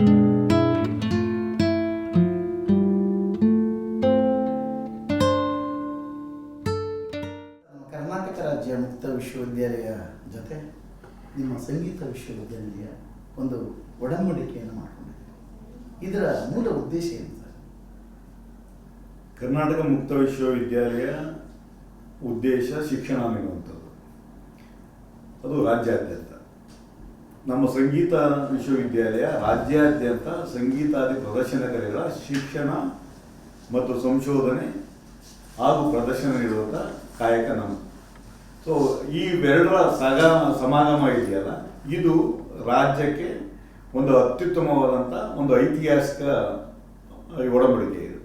ಕರ್ನಾಟಕ ರಾಜ್ಯ ಮುಕ್ತ ವಿಶ್ವವಿದ್ಯಾಲಯ ಜೊತೆ ನಿಮ್ಮ ಸಂಗೀತ ವಿಶ್ವವಿದ್ಯಾಲಯ ಒಂದು ಒಡಂಬಡಿಕೆಯನ್ನು ಮಾಡಿಕೊಂಡಿದೆ. ಇದರ ಮೂಲ ಉದ್ದೇಶ ಏನು ಸರ್? ಕರ್ನಾಟಕ ಮುಕ್ತ ವಿಶ್ವವಿದ್ಯಾಲಯ ಉದ್ದೇಶ ಶಿಕ್ಷಣ ನೀಡುವಂಥದ್ದು ಅದು ರಾಜ್ಯಾದ್ಯಂತ. ನಮ್ಮ ಸಂಗೀತ ವಿಶ್ವವಿದ್ಯಾಲಯ ರಾಜ್ಯಾದ್ಯಂತ ಸಂಗೀತಾದಿ ಪ್ರದರ್ಶನಕಾರಿಗಳ ಶಿಕ್ಷಣ ಮತ್ತು ಸಂಶೋಧನೆ ಹಾಗೂ ಪ್ರದರ್ಶನ ನೀಡುವಂಥ ಕಾಯಕ ನಮ್ಮ ಸೊ ಈ ಎರಡರ ಸಗ, ಸಮಾಗಮ ಇದೆಯಲ್ಲ, ಇದು ರಾಜ್ಯಕ್ಕೆ ಒಂದು ಅತ್ಯುತ್ತಮವಾದಂಥ ಒಂದು ಐತಿಹಾಸಿಕ ಒಡಂಬಡಿಕೆ ಇದು.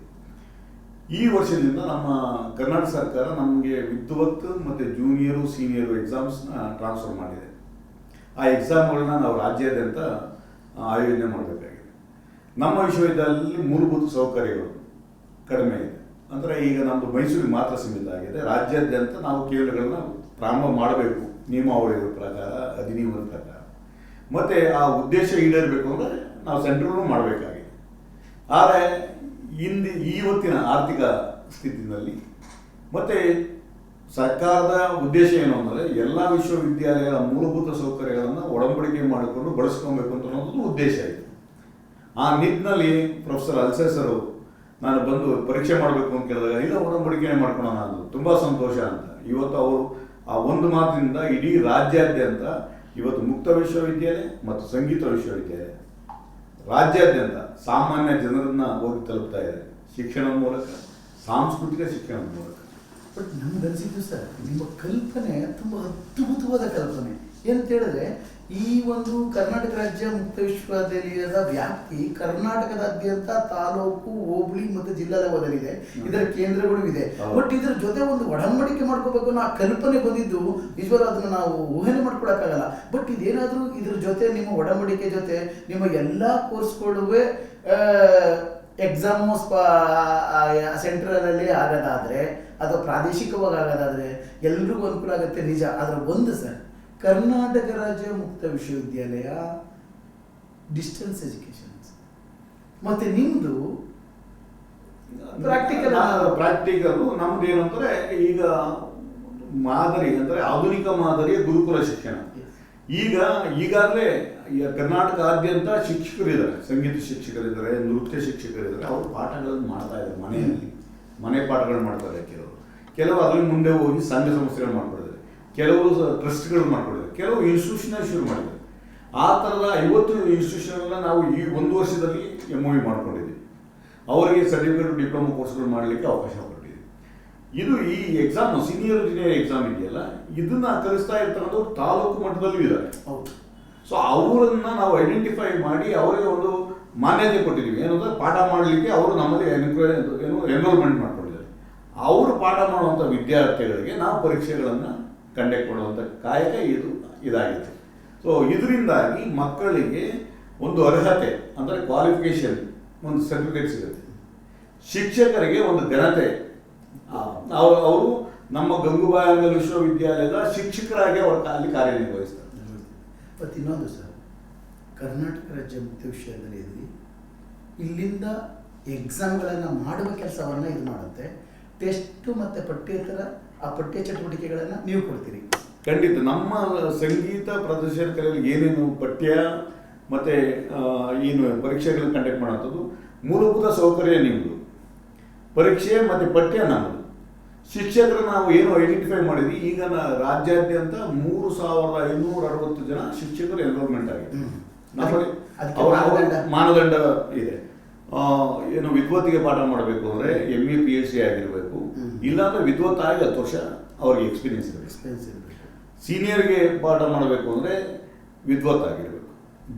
ಈ ವರ್ಷದಿಂದ ನಮ್ಮ ಕರ್ನಾಟಕ ಸರ್ಕಾರ ನಮಗೆ ವಿದ್ವತ್ ಮತ್ತು ಜೂನಿಯರು ಸೀನಿಯರು ಎಕ್ಸಾಮ್ಸ್ನ ಟ್ರಾನ್ಸ್ಫರ್ ಮಾಡಿದೆ. ಆ ಎಕ್ಸಾಮ್ಗಳನ್ನ ನಾವು ರಾಜ್ಯಾದ್ಯಂತ ಆಯೋಜನೆ ಮಾಡಬೇಕಾಗಿದೆ. ನಮ್ಮ ವಿಶ್ವವಿದ್ಯಾಲಯದಲ್ಲಿ ಮೂಲಭೂತ ಸೌಕರ್ಯಗಳು ಕಡಿಮೆ ಇದೆ. ಅಂದರೆ ಈಗ ನಮ್ಮದು ಮೈಸೂರಿಗೆ ಮಾತ್ರ ಸೀಮಿತ ಆಗಿದೆ. ರಾಜ್ಯಾದ್ಯಂತ ನಾವು ಕೇಂದ್ರಗಳನ್ನ ಪ್ರಾರಂಭ ಮಾಡಬೇಕು, ನಿಯಮಾವಳಿಗಳ ಪ್ರಕಾರ, ಅಧಿನಿಯಮದ ಪ್ರಕಾರ. ಮತ್ತು ಆ ಉದ್ದೇಶ ಈಡೇರಬೇಕು ಅಂದರೆ ನಾವು ಸೆಂಟ್ರಲ್ಲೂ ಮಾಡಬೇಕಾಗಿದೆ. ಆದರೆ ಇಂದು ಇವತ್ತಿನ ಆರ್ಥಿಕ ಸ್ಥಿತಿನಲ್ಲಿ, ಮತ್ತು ಸರ್ಕಾರದ ಉದ್ದೇಶ ಏನು ಅಂದರೆ ಎಲ್ಲ ವಿಶ್ವವಿದ್ಯಾಲಯಗಳ ಮೂಲಭೂತ ಸೌಕರ್ಯಗಳನ್ನು ಒಡಂಬಡಿಕೆ ಮಾಡಿಕೊಂಡು ಬಳಸ್ಕೊಬೇಕು ಅಂತ ಅನ್ನೋದು ಉದ್ದೇಶ ಇದೆ. ಆ ನಿಟ್ಟಿನಲ್ಲಿ ಪ್ರೊಫೆಸರ್ ಅಲ್ಸೇಸರು ನಾನು ಬಂದು ಪರೀಕ್ಷೆ ಮಾಡಬೇಕು ಅಂತ ಕೇಳಿದಾಗ, ಇಲ್ಲ ಒಡಂಬಡಿಕೆ ಮಾಡ್ಕೊಳ್ಳೋಣ ಅಂದರು ತುಂಬ ಸಂತೋಷ ಅಂತ. ಇವತ್ತು ಅವರು ಆ ಒಂದು ಮಾತಿನಿಂದ ಇಡೀ ರಾಜ್ಯಾದ್ಯಂತ ಇವತ್ತು ಮುಕ್ತ ವಿಶ್ವವಿದ್ಯಾಲಯ ಮತ್ತು ಸಂಗೀತ ವಿಶ್ವವಿದ್ಯಾಲಯ. ರಾಜ್ಯಾದ್ಯಂತ ಸಾಮಾನ್ಯ ಜನರನ್ನು ಹೋಗಿ ತಲುಪ್ತಾ ಇದೆ. ಶಿಕ್ಷಣದ ಮೂಲಕ, ಸಾಂಸ್ಕೃತಿಕ ಶಿಕ್ಷಣದ ಮೂಲಕ. ಬಟ್ ನಮ್ಗೆ ಅನಿಸಿದ್ದು ಸರ್ ನಿಮ್ಮ ಕಲ್ಪನೆ ತುಂಬ ಅದ್ಭುತವಾದ ಕಲ್ಪನೆ ಏನಂತ ಹೇಳಿದ್ರೆ ಈ ಒಂದು ಕರ್ನಾಟಕ ರಾಜ್ಯ ಮುಕ್ತ ವಿಶ್ವವಿದ್ಯಾಲಯದ ವ್ಯಾಪ್ತಿ ಕರ್ನಾಟಕದಾದ್ಯಂತ ತಾಲೂಕು ಹೋಬಳಿ ಮತ್ತು ಜಿಲ್ಲಾ ಲೆವೆಲಲ್ಲಿದೆ ಇದರ ಕೇಂದ್ರಗಳು ಇದೆ ಬಟ್ ಇದರ ಜೊತೆ ಒಂದು ಒಡಂಬಡಿಕೆ ಮಾಡ್ಕೋಬೇಕು ಅನ್ನೋ ಆ ಕಲ್ಪನೆ ಬಂದಿದ್ದು ನಿಜವಾಗ್ಲೂ ಅದನ್ನ ನಾವು ಊಹೆನೆ ಮಾಡ್ಕೊಳಕ್ಕಾಗಲ್ಲ ಬಟ್ ಇದೇನಾದರೂ ಇದ್ರ ಜೊತೆ ನಿಮ್ಮ ಒಡಂಬಡಿಕೆ ಜೊತೆ ನಿಮ್ಮ ಎಲ್ಲಾ ಕೋರ್ಸ್ಗಳುವೆ ಎಕ್ಸಾಮು ಸ್ಪಾ ಸೆಂಟ್ರಲಲ್ಲಿ ಆಗೋದಾದ್ರೆ ಅಥವಾ ಪ್ರಾದೇಶಿಕವಾಗಿ ಆಗೋದಾದರೆ ಎಲ್ರಿಗೂ ಅನುಕೂಲ ಆಗುತ್ತೆ ನಿಜ. ಆದರೆ ಒಂದು ಸರ್ ಕರ್ನಾಟಕ ರಾಜ್ಯ ಮುಕ್ತ ವಿಶ್ವವಿದ್ಯಾಲಯ ಡಿಸ್ಟೆನ್ಸ್ ಎಜುಕೇಶನ್ ಮತ್ತೆ ನಿಮ್ಮದು ಪ್ರಾಕ್ಟಿಕಲ್ ಪ್ರಾಕ್ಟಿಕಲ್ ನಮ್ದು ಏನಂದರೆ ಈಗ ಮಾದರಿ ಅಂದ್ರೆ ಆಧುನಿಕ ಮಾದರಿಯ ಗುರುಕುಲ ಶಿಕ್ಷಣ. ಈಗ ಈಗಾಗಲೇ ಕರ್ನಾಟಕಾದ್ಯಂತ ಶಿಕ್ಷಕರಿದ್ದಾರೆ. ಸಂಗೀತ ಶಿಕ್ಷಕರಿದ್ದಾರೆ ನೃತ್ಯ ಶಿಕ್ಷಕರಿದ್ದಾರೆ. ಅವರು ಪಾಠಗಳನ್ನು ಮಾಡ್ತಾ ಇದ್ದಾರೆ ಮನೆಯಲ್ಲಿ. ಮನೆ ಪಾಠಗಳು ಮಾಡ್ತಾರೆ ಕೆಲವರು. ಕೆಲವು ಅದ್ರ ಮುಂದೆ ಹೋಗಿ ಸಂಘ ಸಂಸ್ಥೆಗಳು ಮಾಡ್ಕೊಳ್ತಾರೆ. ಕೆಲವರು ಟ್ರಸ್ಟ್ಗಳು ಮಾಡ್ಕೊಳ್ತಾರೆ. ಕೆಲವು ಇನ್ಸ್ಟಿಟ್ಯೂಷನ್ ಶುರು ಮಾಡಿದ್ದಾರೆ. ಆ ಥರದ ಐವತ್ತು ಇನ್ಸ್ಟಿಟ್ಯೂಷನ್ಗಳನ್ನ ನಾವು ಈ ಒಂದು ವರ್ಷದಲ್ಲಿ ಎಂ ವಿ ಮಾಡ್ಕೊಂಡಿದ್ದೀವಿ. ಅವರಿಗೆ ಸರ್ಟಿಫಿಕೇಟ್ ಡಿಪ್ಲೊಮಾ ಕೋರ್ಸ್ಗಳು ಮಾಡಲಿಕ್ಕೆ ಅವಕಾಶ ಕೊಟ್ಟಿದೆ ಇದು ಈ ಎಕ್ಸಾಮ್ ಸೀನಿಯರ್ ಇಂಜಿನಿಯರ್ ಎಕ್ಸಾಮ್ ಇದೆಯಲ್ಲ ಇದನ್ನ ಕಲಿಸ್ತಾ ಇರ್ತಕ್ಕಂಥವ್ರು ತಾಲೂಕು ಮಟ್ಟದಲ್ಲೂ ಇದ್ದಾರೆ. ಹೌದು. ಸೊ ಅವರನ್ನು ನಾವು ಐಡೆಂಟಿಫೈ ಮಾಡಿ ಅವರಿಗೆ ಒಂದು ಮಾನ್ಯತೆ ಕೊಟ್ಟಿದ್ದೀವಿ. ಏನಂದ್ರೆ ಪಾಠ ಮಾಡಲಿಕ್ಕೆ ಅವರು ನಮ್ಮಲ್ಲಿ ಎನ್ಕ್ವೈರಿ ಏನು ಎನ್ರೋಲ್ಮೆಂಟ್ ಮಾಡ್ಕೊಂಡಿದ್ದಾರೆ ಅವರು ಪಾಠ ಮಾಡುವಂಥ ವಿದ್ಯಾರ್ಥಿಗಳಿಗೆ ನಾವು ಪರೀಕ್ಷೆಗಳನ್ನು ಕಂಡಕ್ಟ್ ಮಾಡುವಂಥ ಕಾಯಕ ಇದು ಇದಾಗಿದೆ ಸೊ ಇದರಿಂದಾಗಿ ಮಕ್ಕಳಿಗೆ ಒಂದು ಅರ್ಹತೆ ಅಂದರೆ ಕ್ವಾಲಿಫಿಕೇಷನ್ ಒಂದು ಸರ್ಟಿಫಿಕೇಟ್ ಸಿಗುತ್ತೆ ಶಿಕ್ಷಕರಿಗೆ ಒಂದು ಘನತೆ. ಅವರು ಅವರು ನಮ್ಮ ಗಂಗೂಬಾಯಿ ವಿಶ್ವವಿದ್ಯಾಲಯದ ಶಿಕ್ಷಕರಾಗಿ ಅವರು ಅಲ್ಲಿ ಕಾರ್ಯನಿರ್ವಹಿಸ್ತಾರೆ. ಇನ್ನೊಂದು ಸರ್ ಕರ್ನಾಟಕ ರಾಜ್ಯ ಮುಕ್ತ ವಿಶ್ವವಿದ್ಯಾಲಯದಲ್ಲಿ ಇಲ್ಲಿಂದ ಎಕ್ಸಾಮ್ಗಳನ್ನು ಮಾಡುವ ಕೆಲಸವನ್ನು ಇದು ಮಾಡುತ್ತೆ. ಟೆಸ್ಟು ಮತ್ತು ಪಠ್ಯೇತರ ಆ ಪಠ್ಯ ಚಟುವಟಿಕೆಗಳನ್ನು ನೀವು ಕೊಡ್ತೀರಿ. ಖಂಡಿತ. ನಮ್ಮ ಸಂಗೀತ ಪ್ರದರ್ಶನ ಕಲೆಯಲ್ಲಿ ಏನೇನು ಪಠ್ಯ ಮತ್ತು ಏನು ಪರೀಕ್ಷೆಗಳನ್ನು ಕಂಡಕ್ಟ್ ಮಾಡೋಂಥದ್ದು ಮೂಲಭೂತ ಸೌಕರ್ಯ ನಿಮ್ಮದು ಪರೀಕ್ಷೆ ಮತ್ತು ಪಠ್ಯ ನಮ್ಮದು ಶಿಕ್ಷಕರು ನಾವು ಏನು ಐಡೆಂಟಿಫೈ ಮಾಡಿದ್ವಿ ಈಗ ರಾಜ್ಯಾದ್ಯಂತ ಮೂರು ಸಾವಿರದ ಐನೂರ ಅರವತ್ತು ಜನ ಶಿಕ್ಷಕರು ಎನ್ರೋಲ್ಮೆಂಟ್ ಆಗಿದೆ ಮಾನದಂಡ? ಇದೆ. ಏನು ವಿದ್ವತ್ತಿಗೆ ಪಾಠ ಮಾಡಬೇಕು ಅಂದರೆ M A P S C ಆಗಿರಬೇಕು. ಇಲ್ಲಾಂದ್ರೆ ವಿದ್ವತ್ ಆಗಿ ಹತ್ತು ವರ್ಷ ಅವ್ರಿಗೆ ಎಕ್ಸ್ಪೀರಿಯನ್ಸ್ ಇರಬೇಕು. ಸೀನಿಯರ್ಗೆ ಪಾಠ ಮಾಡಬೇಕು ಅಂದರೆ ವಿದ್ವತ್ ಆಗಿರಬೇಕು.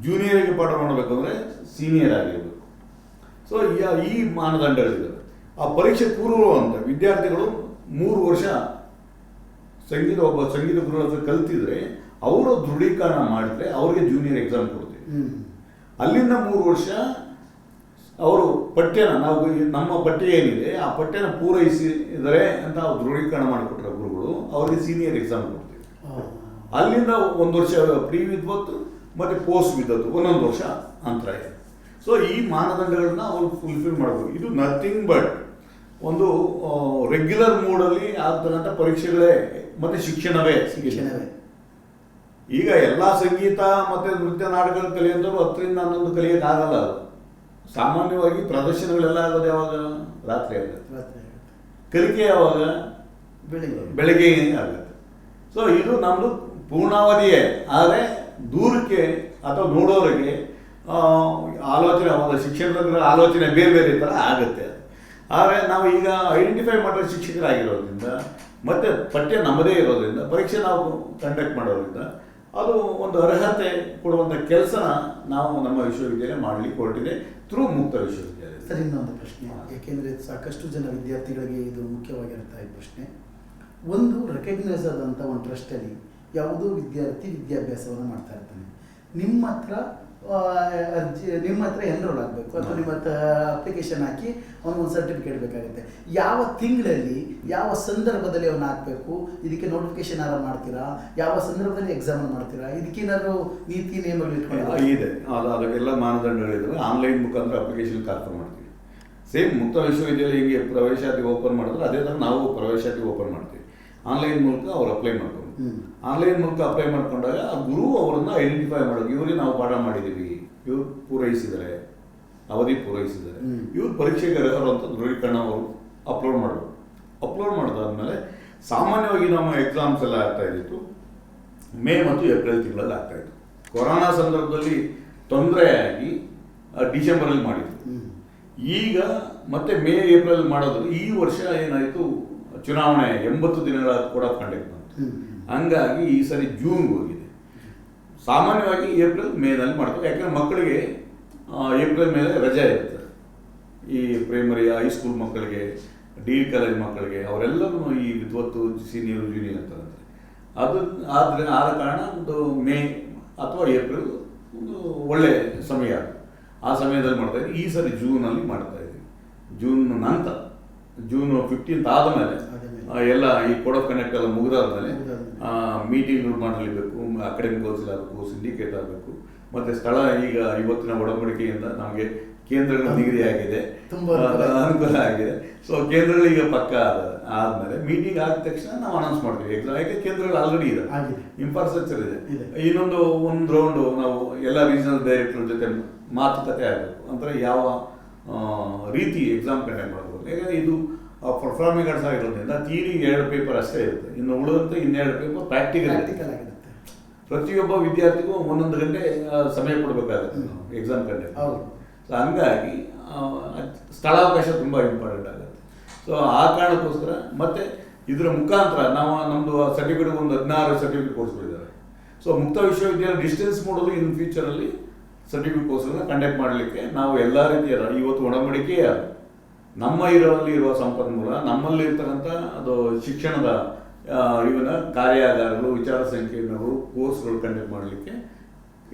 ಜೂನಿಯರ್ಗೆ ಪಾಠ ಮಾಡಬೇಕು ಅಂದರೆ ಸೀನಿಯರ್ ಆಗಿರಬೇಕು. ಸೊ ಈ ಮಾನದಂಡಗಳಿದ್ದಾವೆ ಆ ಪರೀಕ್ಷೆ ಪೂರ್ವ ಅಂತ ವಿದ್ಯಾರ್ಥಿಗಳು ಮೂರು ವರ್ಷ ಸಂಗೀತ ಒಬ್ಬ ಸಂಗೀತ ಗುರು ಹತ್ರ ಕಲ್ತಿದ್ರೆ ಅವರು ದೃಢೀಕರಣ ಮಾಡಿದ್ರೆ ಅವ್ರಿಗೆ ಜೂನಿಯರ್ ಎಕ್ಸಾಮ್ ಕೊಡ್ತೀವಿ ಹ್ಮ್ ಅಲ್ಲಿಂದ ಮೂರು ವರ್ಷ ಅವರು ಪಠ್ಯನ ನಾವು ನಮ್ಮ ಪಠ್ಯ ಏನಿದೆ ಆ ಪಠ್ಯನ ಪೂರೈಸಿದರೆ ಅಂತ ಅವ್ರು ದೃಢೀಕರಣ ಮಾಡಿಕೊಟ್ರೆ ಗುರುಗಳು ಅವರಿಗೆ ಸೀನಿಯರ್ ಎಕ್ಸಾಮ್ ಕೊಡ್ತೀವಿ. ಅಲ್ಲಿಂದ ಒಂದು ವರ್ಷ ಪ್ರೀ ವಿದ್ವತ್ತು ಮತ್ತು ಪೋಸ್ಟ್ ವಿದ್ವತ್ತು ಒಂದೊಂದು ವರ್ಷ ಅಂತರ ಇದೆ. ಸೊ ಈ ಮಾನದಂಡಗಳನ್ನ ಅವರು ಫುಲ್ಫಿಲ್ ಮಾಡಬೇಕು ಇದು ನಥಿಂಗ್ ಬಟ್ ಒಂದು ರೆಗ್ಯುಲರ್ ಮೋಡಲ್ಲಿ ಆಗ್ತಕ್ಕಂಥ ಪರೀಕ್ಷೆಗಳೇ ಮತ್ತು ಶಿಕ್ಷಣವೇ. ಶಿಕ್ಷಣವೇ. ಈಗ ಎಲ್ಲ ಸಂಗೀತ ಮತ್ತೆ ನೃತ್ಯ ನಾಟಕಗಳು ಕಲಿಯೋದವರು ಹತ್ತರಿಂದ ಹನ್ನೊಂದು ಕಲಿಯೋಕ್ಕಾಗಲ್ಲ ಅದು. ಸಾಮಾನ್ಯವಾಗಿ ಪ್ರದರ್ಶನಗಳೆಲ್ಲ ಆಗೋದು ಯಾವಾಗ? ರಾತ್ರಿ ಆಗುತ್ತೆ. ಕಲಿಕೆ ಯಾವಾಗ? ಬೆಳಿಗ್ಗೆ. ಬೆಳಗ್ಗೆ ಆಗುತ್ತೆ. ಸೊ ಇದು ನಮ್ಮದು ಪೂರ್ಣಾವಧಿಯೇ. ಆದರೆ ದೂರಕ್ಕೆ ಅಥವಾ ನೋಡೋರಿಗೆ ಆಲೋಚನೆ ಒಂದು ಶಿಕ್ಷಕರ ಆಲೋಚನೆ ಬೇರೆ ಬೇರೆ ಥರ ಆಗುತ್ತೆ ಆದರೆ ನಾವು ಈಗ ಐಡೆಂಟಿಫೈ ಮಾಡೋ ಶಿಕ್ಷಕರಾಗಿರೋದ್ರಿಂದ ಮತ್ತು ಪಠ್ಯ ನಮ್ಮದೇ ಇರೋದ್ರಿಂದ ಪರೀಕ್ಷೆ ನಾವು ಕಂಡಕ್ಟ್ ಮಾಡೋದ್ರಿಂದ ಅದು ಒಂದು ಅರ್ಹತೆ ಕೊಡುವಂಥ ಕೆಲಸನ ನಾವು ನಮ್ಮ ವಿಶ್ವವಿದ್ಯಾಲಯ ಮಾಡಲಿಕ್ಕೆ ಹೊರಟಿದೆ ಥ್ರೂ ಮುಕ್ತ ವಿಶ್ವವಿದ್ಯಾಲಯ. ಸರ್, ಇನ್ನೊಂದು ಪ್ರಶ್ನೆ. ಯಾಕೆಂದರೆ ಸಾಕಷ್ಟು ಜನ ವಿದ್ಯಾರ್ಥಿಗಳಿಗೆ ಇದು ಮುಖ್ಯವಾಗಿರ್ತಾ ಈ ಪ್ರಶ್ನೆ. ಒಂದು ರೆಕಗ್ನೈಸ್ ಆದಂಥ ಒಂದು ಟ್ರಸ್ಟಲ್ಲಿ ಯಾವುದೋ ವಿದ್ಯಾರ್ಥಿ ವಿದ್ಯಾಭ್ಯಾಸವನ್ನು ಮಾಡ್ತಾ ಇರ್ತಾನೆ. ನಿಮ್ಮ ಹತ್ರ ನಿಮ್ಮ ಹತ್ರ ಎನ್ರೋಲ್ ಆಗಬೇಕು ಅಥವಾ ನಿಮ್ಮ ಹತ್ರ ಅಪ್ಲಿಕೇಶನ್ ಹಾಕಿ ಒಂದು ಸರ್ಟಿಫಿಕೇಟ್ ಬೇಕಾಗುತ್ತೆ. ಯಾವ ತಿಂಗಳಲ್ಲಿ ಯಾವ ಸಂದರ್ಭದಲ್ಲಿ ಅವನು ಹಾಕಬೇಕು? ಇದಕ್ಕೆ ನೋಟಿಫಿಕೇಶನ್ ಯಾರು ಮಾಡ್ತೀರಾ? ಯಾವ ಸಂದರ್ಭದಲ್ಲಿ ಎಕ್ಸಾಮ್ ಮಾಡ್ತೀರಾ? ಇದಕ್ಕೇನಾದ್ರು ನೀತಿ ನಿಯಮಗಳು ಇಟ್ಕೊಂಡಿದ್ದೀರಾ? ಇದೆ. ಅದು ಅದಕ್ಕೆಲ್ಲ ಮಾನದಂಡಗಳಿದ್ದಾವೆ ಆನ್ಲೈನ್ ಮುಖಾಂತರ ಅಪ್ಲಿಕೇಶನ್ ಕಾರ್ಯಕ್ರಮ ಮಾಡ್ತೀವಿ. ಸೇಮ್ ಮುಕ್ತ ವಿಶ್ವವಿದ್ಯಾಲಯ ಹಿಂಗೆ ಪ್ರವೇಶಾತಿ ಓಪನ್ ಮಾಡಿದ್ರೆ ಅದೇ ಥರ ನಾವು ಪ್ರವೇಶಾತಿ ಓಪನ್ ಮಾಡ್ತೀವಿ. ಆನ್ಲೈನ್ ಮೂಲಕ ಅವ್ರು ಅಪ್ಲೈ ಹ್ಮ್. ಆನ್ಲೈನ್ ಮೂಲಕ ಅಪ್ಲೈ ಮಾಡ್ಕೊಂಡಾಗ ಆ ಗುರು ಅವರನ್ನು ಐಡೆಂಟಿಫೈ ಮಾಡೋದು ಇವರಿಗೆ ನಾವು ಪಾಠ ಮಾಡಿದ್ದೀವಿ. ಇವ್ರು ಪೂರೈಸಿದರೆ ಅವಧಿ ಪೂರೈಸಿದ್ದಾರೆ. ಹ್ಮ್. ಇವ್ರು ಪರೀಕ್ಷೆಗೆ ಅರ್ಹರು ಅಂತ ದೃಢೀಕರಣ ಅವರು ಅಪ್ಲೋಡ್ ಮಾಡಬೇಕು ಅಪ್ಲೋಡ್ ಮಾಡಿದಾದ್ಮೇಲೆ ಸಾಮಾನ್ಯವಾಗಿ ನಮ್ಮ ಎಕ್ಸಾಮ್ಸ್ ಎಲ್ಲ ಆಗ್ತಾ ಇದ್ದಿತ್ತು. ಮೇ ಮತ್ತು ಏಪ್ರಿಲ್ ತಿಂಗಳಲ್ಲಿ ಆಗ್ತಾ ಇತ್ತು. ಕೊರೋನಾ ಸಂದರ್ಭದಲ್ಲಿ ತೊಂದರೆ ಆಗಿ ಆ, ಡಿಸೆಂಬರಲ್ಲಿ ಮಾಡಿದ್ರು. ಈಗ ಮತ್ತೆ ಮೇ ಏಪ್ರಿಲ್ ಮಾಡೋದು ಈ ವರ್ಷ ಏನಾಯಿತು ಚುನಾವಣೆ ಎಂಬತ್ತು ದಿನಗಳ ಕೂಡ ಕಂಡಕ್ಟ್ ಬಂತು. ಹಂಗಾಗಿ ಈ ಸರಿ ಜೂನ್ಗೆ ಹೋಗಿದೆ. ಸಾಮಾನ್ಯವಾಗಿ ಏಪ್ರಿಲ್ ಮೇನಲ್ಲಿ ಮಾಡ್ತಾರೆ. ಯಾಕಂದ್ರೆ ಮಕ್ಕಳಿಗೆ ಏಪ್ರಿಲ್ ಮೇಲೆ ರಜೆ ಇರುತ್ತೆ. ಈ ಪ್ರೈಮರಿ ಹೈಸ್ಕೂಲ್ ಮಕ್ಕಳಿಗೆ ಡಿ ಕಾಲೇಜ್ ಮಕ್ಕಳಿಗೆ ಅವರೆಲ್ಲರೂ ಈ ವಿದ್ವತ್ತು ಸೀನಿಯರ್ ಜೂನಿಯರ್ ಅಂತ ಅದು, ಆದರೆ, ಆದ ಕಾರಣ ಒಂದು ಮೇ ಅಥವಾ ಏಪ್ರಿಲ್ ಒಂದು ಒಳ್ಳೆ ಸಮಯ. ಆ ಸಮಯದಲ್ಲಿ ಮಾಡ್ತಾ ಇದ್ದೀವಿ ಈ ಸರಿ ಜೂನಲ್ಲಿ ಮಾಡ್ತಾ ಇದ್ದೀವಿ. ಜೂನ್ ನಂತರ. ಜೂನ್ ಫಿಫ್ಟೀನ್ತ್ ಆದಮೇಲೆ ಎಲ್ಲ ಈ ಕೋಡ್ ಆಫ್ ಕನೆಕ್ಟ್ ಎಲ್ಲ ಮುಗಿದಾದ್ಮೇಲೆ ಮೀಟಿಂಗ್ ಮಾಡಲಿಬೇಕು ಮಾಡಲೇಬೇಕು ಅಕಾಡೆಮಿಕ್ ಕೌನ್ಸಿಲ್ ಆಗಬೇಕು ಸಿಂಡಿಕೇಟ್ ಆಗಬೇಕು. ಮತ್ತೆ ಸ್ಥಳ ಈಗ ಇವತ್ತಿನ ಒಡಂಬಡಿಕೆಯಿಂದ ನಮಗೆ ಕೇಂದ್ರಗಳ ನಿಗದಿ ಆಗಿದೆ. ತುಂಬಾ ಅನುಕೂಲ ಆಗಿದೆ. ಸೊ ಕೇಂದ್ರಗಳು ಈಗ ಪಕ್ಕ ಆದ- ಆದ್ಮೇಲೆ ಮೀಟಿಂಗ್ ಆದ ತಕ್ಷಣ ನಾವು ಅನೌನ್ಸ್ ಮಾಡ್ತೀವಿ. ಎಕ್ಸಾಮ್ ಯಾಕೆ ಕೇಂದ್ರಗಳು ಆಲ್ರೆಡಿ ಇದೆ. ಇನ್ಫ್ರಾಸ್ಟ್ರಕ್ಚರ್ ಇದೆ. ಇನ್ನೊಂದು ಒಂದು ರೌಂಡ್ ನಾವು ಎಲ್ಲ ರೀಜನಲ್ ಡೈರೆಕ್ಟರ್ ಜೊತೆ ಮಾತುಕತೆ ಆಗಬೇಕು. ಅಂದ್ರೆ ಯಾವ ರೀತಿ ಎಕ್ಸಾಮ್ ಕಂಡಕ್ಟ್ ಮಾಡಬಹುದು ಯಾಕಂದ್ರೆ ಇದು ಪರ್ಫಾರ್ಮಿಂಗ್ ಆರ್ಟ್ಸ್ ಆಗಿರೋದ್ರಿಂದ ಥಿಯರಿ ಎರಡು ಪೇಪರ್ ಅಷ್ಟೇ ಇರುತ್ತೆ. ಇನ್ನು ಉಳಿದಂತೆ ಇನ್ನೆರಡು ಪೇಪರ್ ಪ್ರಾಕ್ಟಿಕಲ್ ಪ್ರಾಕ್ಟಿಕಲ್ ಆಗಿರುತ್ತೆ. ಪ್ರತಿಯೊಬ್ಬ ವಿದ್ಯಾರ್ಥಿಗೂ ಒಂದೊಂದು ಗಂಟೆ ಸಮಯ ಕೊಡಬೇಕಾಗುತ್ತೆ ನಾವು ಎಕ್ಸಾಮ್ ಕಂಡೆ ಹೌದು. ಸೊ ಹಂಗಾಗಿ ಸ್ಥಳಾವಕಾಶ ತುಂಬ ಇಂಪಾರ್ಟೆಂಟ್ ಆಗುತ್ತೆ. ಸೊ ಆ ಕಾರಣಕ್ಕೋಸ್ಕರ ಮತ್ತು ಇದರ ಮುಖಾಂತರ ನಾವು ನಮ್ಮದು ಸರ್ಟಿಫಿಕೇಟ್ ಒಂದು ಹದಿನಾರು ಸರ್ಟಿಫಿಕೇಟ್ ಕೋರ್ಸ್ಗಳಿದ್ದಾವೆ ಸೊ ಮುಕ್ತ ವಿಶ್ವವಿದ್ಯಾಲಯ ಡಿಸ್ಟೆನ್ಸ್ ಮಾಡೋದು ಇನ್ ಫ್ಯೂಚರಲ್ಲಿ ಸರ್ಟಿಫಿಕೇಟ್ ಕೋರ್ಸ್ಗಳನ್ನ ಕಂಡಕ್ಟ್ ಮಾಡಲಿಕ್ಕೆ ನಾವು ಎಲ್ಲ ರೀತಿಯ ಇವತ್ತು ಒಡಂಬಡಿಕೆ ನಮ್ಮ ಇರೋಲ್ಲಿ ಇರುವ ಸಂಪನ್ಮೂಲ ನಮ್ಮಲ್ಲಿ ಇರ್ತಕ್ಕಂಥ ಅದು ಶಿಕ್ಷಣದ ಇವನ ಕಾರ್ಯಾಗಾರಗಳು ವಿಚಾರ ಸಂಕೀರ್ಣಗಳು ಕೋರ್ಸ್ಗಳು ಕಂಡಕ್ಟ್ ಮಾಡಲಿಕ್ಕೆ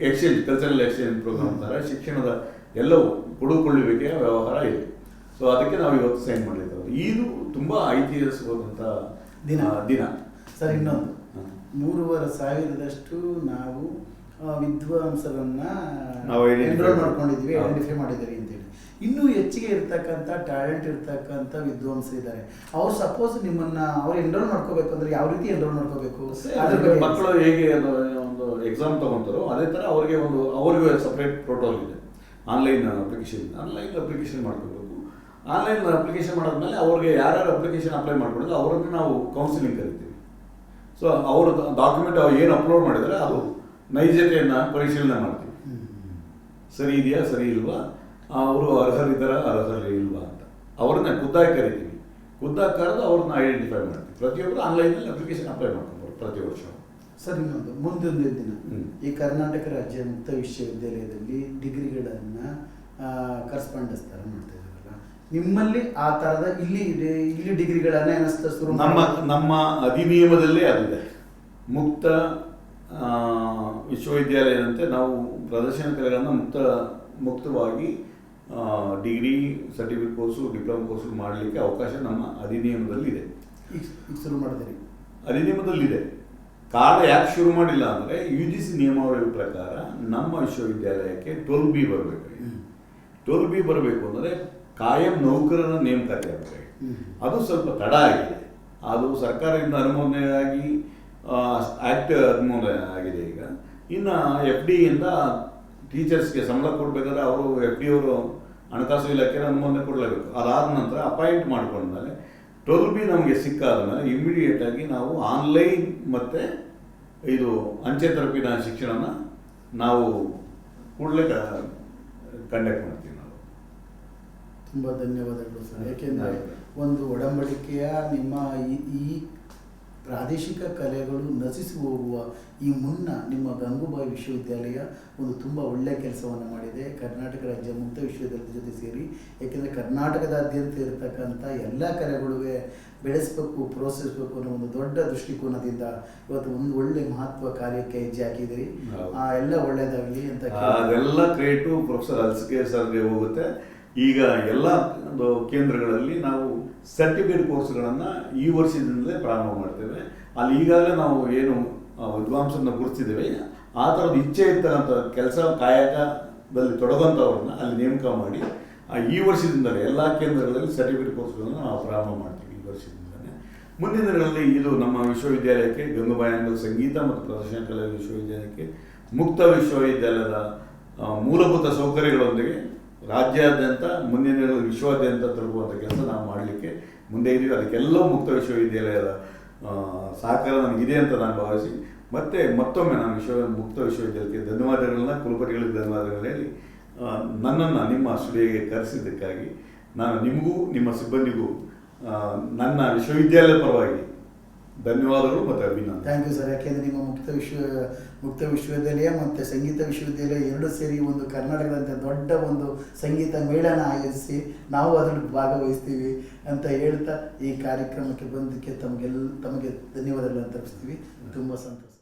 ಎಕ್ಸ್ಚೇಂಜ್ ಕಲ್ಚರಲ್ ಎಕ್ಸ್ಚೇಂಜ್ ಪ್ರೋಗ್ರಾಮ್ ಥರ ಶಿಕ್ಷಣದ ಎಲ್ಲವೂ ಕೊಡುಕೊಳ್ಳುವಿಕೆಯ ವ್ಯವಹಾರ ಇದೆ. ಸೊ ಅದಕ್ಕೆ ನಾವು ಇವತ್ತು ಸೈನ್ ಮಾಡಿದ್ದೇವೆ ಇದು ತುಂಬ ಐತಿಹಾಸಿಕವಾದಂಥ ದಿನ. ದಿನ. ಸರ್ ಇನ್ನೊಂದು. ಮೂರುವರೆ ಸಾವಿರದಷ್ಟು ನಾವು ವಿದ್ವಾಂಸರನ್ನ ಎನ್ರೋಲ್ ಮಾಡ್ಕೊಂಡಿದ್ವಿ. ಐಡೆಂಟಿಫೈ ಮಾಡಿದ್ದೀರಿ ಅಂತೇಳಿ ಇನ್ನೂ ಹೆಚ್ಚಿಗೆ ಇರ್ತಕ್ಕಂಥ ಟ್ಯಾಲೆಂಟ್ ಇರ್ತಕ್ಕಂಥ ವಿದ್ವಾಂಸ ಇದ್ದಾರೆ. ಅವ್ರು ಸಪೋಸ್ ನಿಮ್ಮನ್ನ ಅವ್ರು ಎನ್ರೋಲ್ ಮಾಡ್ಕೋಬೇಕು ಅಂದ್ರೆ ಯಾವ ರೀತಿ ಎನ್ರೋಲ್ ಮಾಡ್ಕೋಬೇಕು? ಮಕ್ಕಳು ಹೇಗೆ ಒಂದು ಎಕ್ಸಾಮ್ ತಗೊಂತಾರೋ ಅದೇ ಥರ ಅವರಿಗೆ ಒಂದು ಅವ್ರಿಗೆ ಸಪ್ರೇಟ್ ಪ್ರೋಟೋಲ್ ಇದೆ. ಆನ್ಲೈನ್ ಅಪ್ಲಿಕೇಶನ್ ಆನ್ಲೈನ್ ಅಪ್ಲಿಕೇಶನ್ ಮಾಡ್ಕೋಬೇಕು. ಆನ್ಲೈನ್ ಅಪ್ಲಿಕೇಶನ್ ಮಾಡಿದ್ಮೇಲೆ ಅವ್ರಿಗೆ ಯಾರ್ಯಾರು ಅಪ್ಲಿಕೇಶನ್ ಅಪ್ಲೈ ಮಾಡ್ಕೊಂಡಿದ್ರು ಅವರನ್ನು ನಾವು ಕೌನ್ಸಿಲಿಂಗ್ ಕರಿತೀವಿ. ಸೊ ಅವರು ಡಾಕ್ಯುಮೆಂಟ್ ಅವ್ರು ಏನು ಅಪ್ಲೋಡ್ ಮಾಡಿದರೆ ಅದು ನೈಜತೆಯನ್ನು ಪರಿಶೀಲನೆ ಮಾಡ್ತೀವಿ. ಸರಿ ಇದೆಯಾ ಸರಿ ಇಲ್ವಾ? ಅವರು ಅರ್ಹರಿದ್ದಾರ? ಅರ್ಹರು ಇಲ್ವಾ ಅಂತ. ಅವ್ರನ್ನ ಖುದ್ದಾಗಿ ಕರಿತೀವಿ. ಖುದ್ದಾಗಿ ಕರೆದು ಅವ್ರನ್ನ ಐಡೆಂಟಿಫೈ ಮಾಡ್ತೀವಿ. ಪ್ರತಿಯೊಬ್ಬರು ಆನ್ಲೈನಲ್ಲಿ ಅಪ್ಲಿಕೇಶನ್ ಅಪ್ಲೈ ಮಾಡ್ಕೊಬೋದು ಪ್ರತಿ ವರ್ಷ. ಸರ್ ಇನ್ನೊಂದು ಮುಂದೊಂದು ದಿನ. ಈ ಕರ್ನಾಟಕ ರಾಜ್ಯ ಮುಕ್ತ ವಿಶ್ವವಿದ್ಯಾಲಯದಲ್ಲಿ ಡಿಗ್ರಿಗಳನ್ನು ಕರೆಸ್ಪಾಂಡೆನ್ಸ್ ಥರ ಮಾಡ್ತಾ ಇದ್ದಾರಲ್ಲ. ನಿಮ್ಮಲ್ಲಿ ಆ ಥರದ ಇಲ್ಲಿ ಇದೆ- ಇಲ್ಲಿ ಡಿಗ್ರಿಗಳನ್ನು ಏನಿಸ್ತಾ ಶುರು ನಮ್ಮ ನಮ್ಮ ಅಧಿನಿಯಮದಲ್ಲೇ ಅದಿದೆ. ಮುಕ್ತ ವಿಶ್ವವಿದ್ಯಾಲಯದಂತೆ ನಾವು ಪ್ರದರ್ಶನ ಕಲೆಗಳನ್ನು ಮುಕ್ತ ಮುಕ್ತವಾಗಿ degree certificate course diploma course ಮಾಡಲಿಕ್ಕೆ ಅವಕಾಶ ನಮ್ಮ ಅಧಿನಿಯಮದಲ್ಲಿದೆ. ಶುರು ಮಾಡಿದ್ದೀರಿ. ಅಧಿನಿಯಮದಲ್ಲಿದೆ. ಕಾರಣ ಯಾಕೆ ಶುರು ಮಾಡಿಲ್ಲ ಅಂದರೆ ಯು ಜಿ ಸಿ ನಿಯಮಾವಳಿ ಪ್ರಕಾರ ನಮ್ಮ ವಿಶ್ವವಿದ್ಯಾಲಯಕ್ಕೆ ಟ್ವೆಲ್ ಬಿ ಬರಬೇಕು. ಟ್ವೆಲ್ ಬಿ ಬರಬೇಕು ಅಂದರೆ ಕಾಯಂ ನೌಕರರ ನೇಮಕಾತಿ ಆಗಬೇಕು. ಅದು ಸ್ವಲ್ಪ ತಡ ಆಗಿದೆ. ಅದು ಸರ್ಕಾರದಿಂದ ಅನುಮೋದನೆ ಆಗಿ ಆ್ಯಕ್ಟ್ ಅನುಮೋದನೆ ಆಗಿದೆ ಈಗ. ಇನ್ನು ಎಫ್ ಡಿಯಿಂದ ಟೀಚರ್ಸ್ಗೆ ಸಂಬಳ ಕೊಡಬೇಕಾದ್ರೆ ಅವರು ಎಫ್ ಡಿ ಅವರು ಹಣಕಾಸು ಇಲಾಖೆ ಅನುಮೋದನೆ ಕೊಡಲೇಬೇಕು. ಅದಾದ ನಂತರ ಅಪಾಯಿಂಟ್ ಮಾಡ್ಕೊಂಡ್ಮೇಲೆ ಟ್ವೆಲ್ ಬಿ ನಮಗೆ ಸಿಕ್ಕಾದ ಮೇಲೆ ಇಮಿಡಿಯೇಟ್ ಆಗಿ ನಾವು ಆನ್ಲೈನ್ ಮತ್ತು ಇದು ಅಂಚೆ ತರಪಿನ ಶಿಕ್ಷಣನ ನಾವು ಕೂಡಲೇ ಕಂಡಕ್ಟ್ ಮಾಡ್ತೀವಿ ನಾವು. ತುಂಬ ಧನ್ಯವಾದಗಳು ಸರ್. ಏಕೆಂದರೆ ಒಂದು ಒಡಂಬಡಿಕೆಯ ನಿಮ್ಮ ಈ ಪ್ರಾದೇಶಿಕ ಕಲೆಗಳು ನಶಿಸಿ ಹೋಗುವ ಈ ಮುನ್ನ ನಿಮ್ಮ ಗಂಗೂಬಾಯಿ ವಿಶ್ವವಿದ್ಯಾಲಯ ಒಂದು ತುಂಬ ಒಳ್ಳೆಯ ಕೆಲಸವನ್ನು ಮಾಡಿದೆ. ಕರ್ನಾಟಕ ರಾಜ್ಯ ಮುಕ್ತ ವಿಶ್ವವಿದ್ಯಾಲಯದ ಜೊತೆ ಸೇರಿ ಏಕೆಂದರೆ ಕರ್ನಾಟಕದಾದ್ಯಂತ ಇರತಕ್ಕಂಥ ಎಲ್ಲ ಕಲೆಗಳು ಬೆಳೆಸಬೇಕು ಪ್ರೋತ್ಸಾಹಿಸಬೇಕು ಅನ್ನೋ ಒಂದು ದೊಡ್ಡ ದೃಷ್ಟಿಕೋನದಿಂದ ಇವತ್ತು ಒಂದು ಒಳ್ಳೆ ಮಹತ್ವ ಕಾರ್ಯಕ್ಕೆ ಹೆಜ್ಜೆ ಹಾಕಿದಿರಿ ಎಲ್ಲ ಒಳ್ಳೆಯದಾಗಲಿ ಅಂತ. ಅದೆಲ್ಲ ಕ್ರೇಟು ಪ್ರೊಫೆಸರ್ ಅಲ್ಸಿಕೆ ಸರ್ಗೆ ಹೋಗುತ್ತೆ. ಈಗ ಎಲ್ಲ ಕೇಂದ್ರಗಳಲ್ಲಿ ನಾವು ಸರ್ಟಿಫಿಕೇಟ್ ಕೋರ್ಸ್ಗಳನ್ನು ಈ ವರ್ಷದಿಂದಲೇ ಪ್ರಾರಂಭ ಮಾಡ್ತೇವೆ. ಅಲ್ಲಿ ಈಗಾಗಲೇ ನಾವು ಏನು ಆ, ವಿದ್ವಾಂಸರನ್ನ ಗುರುತಿಸಿದ್ದೇವೆ. ಆ ಥರದ ಇಚ್ಛೆ ಇರ್ತಕ್ಕಂಥ ಕೆಲಸ ಕಾಯಕದಲ್ಲಿ ತೊಡಗುವಂಥವ್ರನ್ನ ಅಲ್ಲಿ ನೇಮಕ ಮಾಡಿ ಈ ವರ್ಷದಿಂದಲೇ ಎಲ್ಲ ಕೇಂದ್ರಗಳಲ್ಲಿ ಸರ್ಟಿಫಿಕೇಟ್ ಕೋರ್ಸ್ಗಳನ್ನು ನಾವು ಪ್ರಾರಂಭ ಮಾಡ್ತೀವಿ ಈ ವರ್ಷದಿಂದಲೇ. ಮುಂದಿನ ದಿನಗಳಲ್ಲಿ ಇದು ನಮ್ಮ ವಿಶ್ವವಿದ್ಯಾಲಯಕ್ಕೆ ಗಂಗೂಬಾಯಿ ಅಂಗಲ್ ಸಂಗೀತ ಮತ್ತು ಪ್ರದರ್ಶನ ಕಲೆ ವಿಶ್ವವಿದ್ಯಾಲಯಕ್ಕೆ ಮುಕ್ತ ವಿಶ್ವವಿದ್ಯಾಲಯದ ಮೂಲಭೂತ ಸೌಕರ್ಯಗಳೊಂದಿಗೆ ರಾಜ್ಯಾದ್ಯಂತ, ಮುಂದಿನ ದಿನಗಳಲ್ಲಿ ವಿಶ್ವಾದ್ಯಂತ ತಲುಪುವಂಥ ಕೆಲಸ ನಾವು ಮಾಡಲಿಕ್ಕೆ ಮುಂದೆ ಇದ್ದೀವಿ. ಅದಕ್ಕೆಲ್ಲವೂ ಮುಕ್ತ ವಿಶ್ವವಿದ್ಯಾಲಯದ ಸಹಕಾರ ನನಗಿದೆ ಅಂತ ನಾನು ಭಾವಿಸಿ, ಮತ್ತೆ ಮತ್ತೊಮ್ಮೆ ನಾನು ವಿಶ್ವ, ಮುಕ್ತ ವಿಶ್ವವಿದ್ಯಾಲಯಕ್ಕೆ ಧನ್ಯವಾದಗಳನ್ನ, ಕುಲಪತಿಗಳಿಗೆ ಧನ್ಯವಾದಗಳು ಹೇಳಿ ನನ್ನನ್ನು ನಿಮ್ಮ ಸ್ಟುಡಿಯೋಗೆ ಕರೆಸಿದ್ದಕ್ಕಾಗಿ ನಾನು ನಿಮಗೂ, ನಿಮ್ಮ ಸಿಬ್ಬಂದಿಗೂ ನನ್ನ ವಿಶ್ವವಿದ್ಯಾಲಯದ ಪರವಾಗಿ ಧನ್ಯವಾದಗಳು ಮತ್ತು ಅಭಿನಂದನೆ. Thank you sir. ಯಾಕೆಂದರೆ ನಿಮ್ಮ ಮುಕ್ತ ವಿಶ್ವ ಮುಕ್ತ ವಿಶ್ವವಿದ್ಯಾಲಯ ಮತ್ತು ಸಂಗೀತ ವಿಶ್ವವಿದ್ಯಾಲಯ ಎರಡು ಸೇರಿ ಒಂದು ಕರ್ನಾಟಕದಂಥ ದೊಡ್ಡ ಒಂದು ಸಂಗೀತ ಮೇಳನ ಆಯೋಜಿಸಿ ನಾವು ಅದರಲ್ಲಿ ಭಾಗವಹಿಸ್ತೀವಿ ಅಂತ ಹೇಳ್ತಾ ಈ ಕಾರ್ಯಕ್ರಮಕ್ಕೆ ಬಂದಕ್ಕೆ ತಮಗೆಲ್ಲ ತಮಗೆ ಧನ್ಯವಾದಗಳನ್ನು ತಪ್ಪಿಸ್ತೀವಿ ತುಂಬ ಸಂತೋಷ.